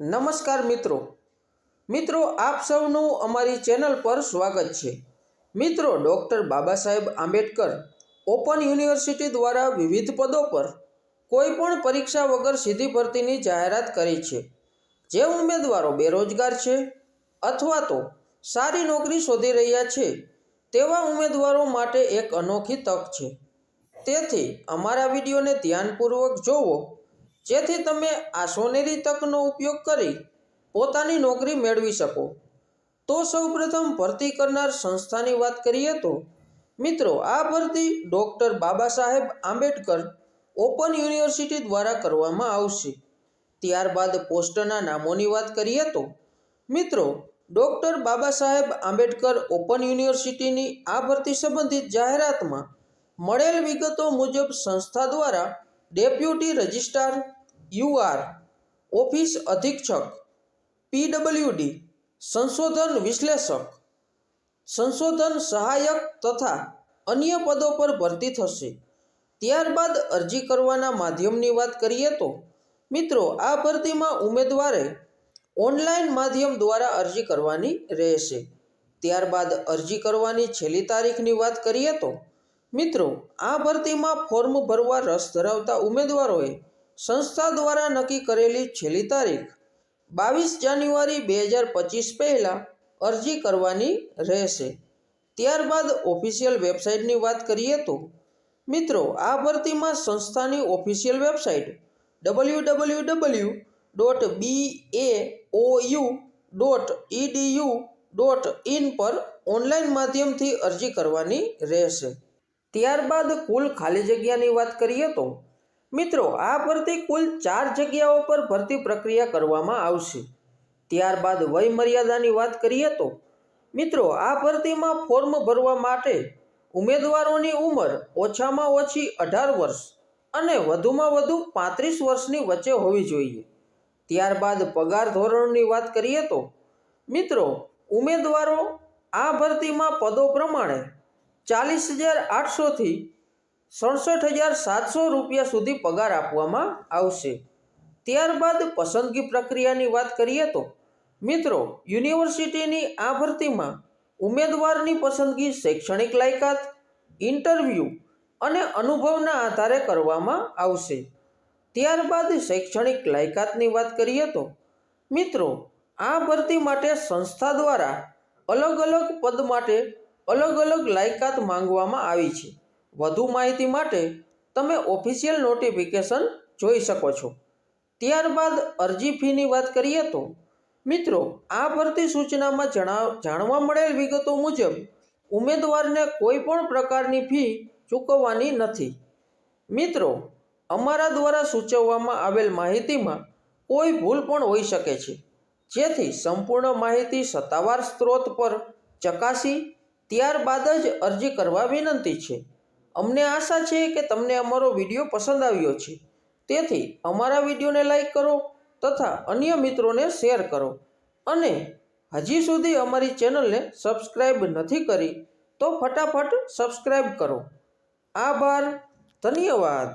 નમસ્કાર મિત્રો. મિત્રો, આપ સૌનું અમારી ચેનલ પર સ્વાગત છે. મિત્રો, doctor Baba Saheb Ambedkar open university દ્વારા વિવિધ પદો પર કોઈપણ પરીક્ષા વગર સીધી ભરતીની જાહેરાત કરી છે. જે ઉમેદવારો બેરોજગાર છે અથવા તો સારી નોકરી શોધી રહ્યા છે, તેવા ઉમેદવારો માટે એક અનોખી તક છે. તેથી અમારા વિડીયોને ધ્યાનપૂર્વક જોવો જેથી તમે આ સોનેરી તકનો ઉપયોગ કરી પોતાની નોકરી મેળવી શકો. તો સૌપ્રથમ ભરતી કરનાર સંસ્થાની વાત કરીએ તો, મિત્રો, આ ભરતી doctor Baba Saheb Ambedkar open university દ્વારા કરવામાં આવશે. ત્યારબાદ પોસ્ટના નામોની વાત કરીએ તો, મિત્રો, ડૉક્ટર બાબા સાહેબ આંબેડકર ઓપન યુનિવર્સિટીની આ ભરતી સંબંધિત જાહેરાતમાં મળેલ વિગતો મુજબ સંસ્થા દ્વારા ડેપ્યુટી રજિસ્ટ્રાર યુઆર ઓફિસ અધિક્ષક પીડબ્લ્યુડી સંશોધન વિશ્લેષક, સંશોધન સહાયક તથા અન્ય પદો પર ભરતી થશે. ત્યારબાદ અરજી કરવાના માધ્યમની વાત કરીએ તો, મિત્રો, આ ભરતીમાં ઉમેદવારે ઓનલાઈન માધ્યમ દ્વારા અરજી કરવાની રહેશે. ત્યારબાદ અરજી કરવાની છેલ્લી તારીખની વાત કરીએ તો, મિત્રો, આ ભરતીમાં ફોર્મ ભરવા રસ ધરાવતા ઉમેદવારોએ સંસ્થા દ્વારા નક્કી કરેલી છેલ્લી તારીખ, બાવીસ જાન્યુઆરી બે હજાર પચીસ પહેલાં અરજી કરવાની રહેશે. ત્યારબાદ ઓફિશિયલ વેબસાઇટની વાત કરીએ તો, મિત્રો, આ ભરતીમાં સંસ્થાની official website W W W dot B A O U dot edu dot in પર ઓનલાઈન માધ્યમથી અરજી કરવાની રહેશે. ત્યારબાદ કુલ ખાલી જગ્યાની વાત કરીએ તો મિત્રો, આ ભરતી કુલ ચાર જગ્યાઓ પર ભરતી પ્રક્રિયા કરવામાં આવશે. ત્યારબાદ વય મર્યાદાની વાત કરીએ તો, મિત્રો, આ ભરતીમાં ફોર્મ ભરવા માટે ઉમેદવારોની ઉંમર ઓછામાં ઓછી અઢાર વર્ષ અને વધુમાં વધુ પાંત્રીસ વર્ષની વચ્ચે હોવી જોઈએ. ત્યારબાદ પગાર ધોરણની વાત કરીએ તો, મિત્રો, ઉમેદવારો આ ભરતીમાં પદો પ્રમાણે ચાલીસ હજાર આઠસોથી સડસઠ હજાર સાતસો રૂપિયા સુધી પગાર આપવામાં આવશે. ત્યારબાદ પસંદગી પ્રક્રિયાની વાત કરીએ તો, મિત્રો, યુનિવર્સિટીની આ ભરતીમાં ઉમેદવારની પસંદગી શૈક્ષણિક લાયકાત, ઇન્ટરવ્યૂ અને અનુભવના આધારે કરવામાં આવશે. ત્યારબાદ શૈક્ષણિક લાયકાતની વાત કરીએ તો, મિત્રો, આ ભરતી માટે સંસ્થા દ્વારા અલગ અલગ પદ માટે અલગ અલગ લાયકાત માંગવામાં આવી છે. વધુ માહિતી માટે તમે ઓફિશિયલ નોટિફિકેશન જોઈ શકો છો. ત્યારબાદ અરજી ફીની વાત કરીએ તો, મિત્રો, આ ભરતી સૂચનામાં જણાવ જાણવા મળેલ વિગતો મુજબ, ઉમેદવારને કોઈ પણ પ્રકારની ફી ચૂકવવાની નથી. મિત્રો, અમારા દ્વારા સૂચવવામાં આવેલ માહિતીમાં કોઈ ભૂલ પણ હોઈ શકે છે. જેથી સંપૂર્ણ માહિતી સત્તાવાર સ્ત્રોત પર ચકાસી, ત્યારબાદ જ અરજી કરવા વિનંતી છે. અમને આશા છે કે તમને અમારો વીડિયો પસંદ આવ્યો છે. તેથી અમારા વિડીયોને લાઈક કરો તથા અન્ય મિત્રોને શેર કરો. અને હજી સુધી અમારી ચેનલને સબસ્ક્રાઈબ નથી કરી તો ફટાફટ સબસ્ક્રાઈબ કરો. આભાર. ધન્યવાદ.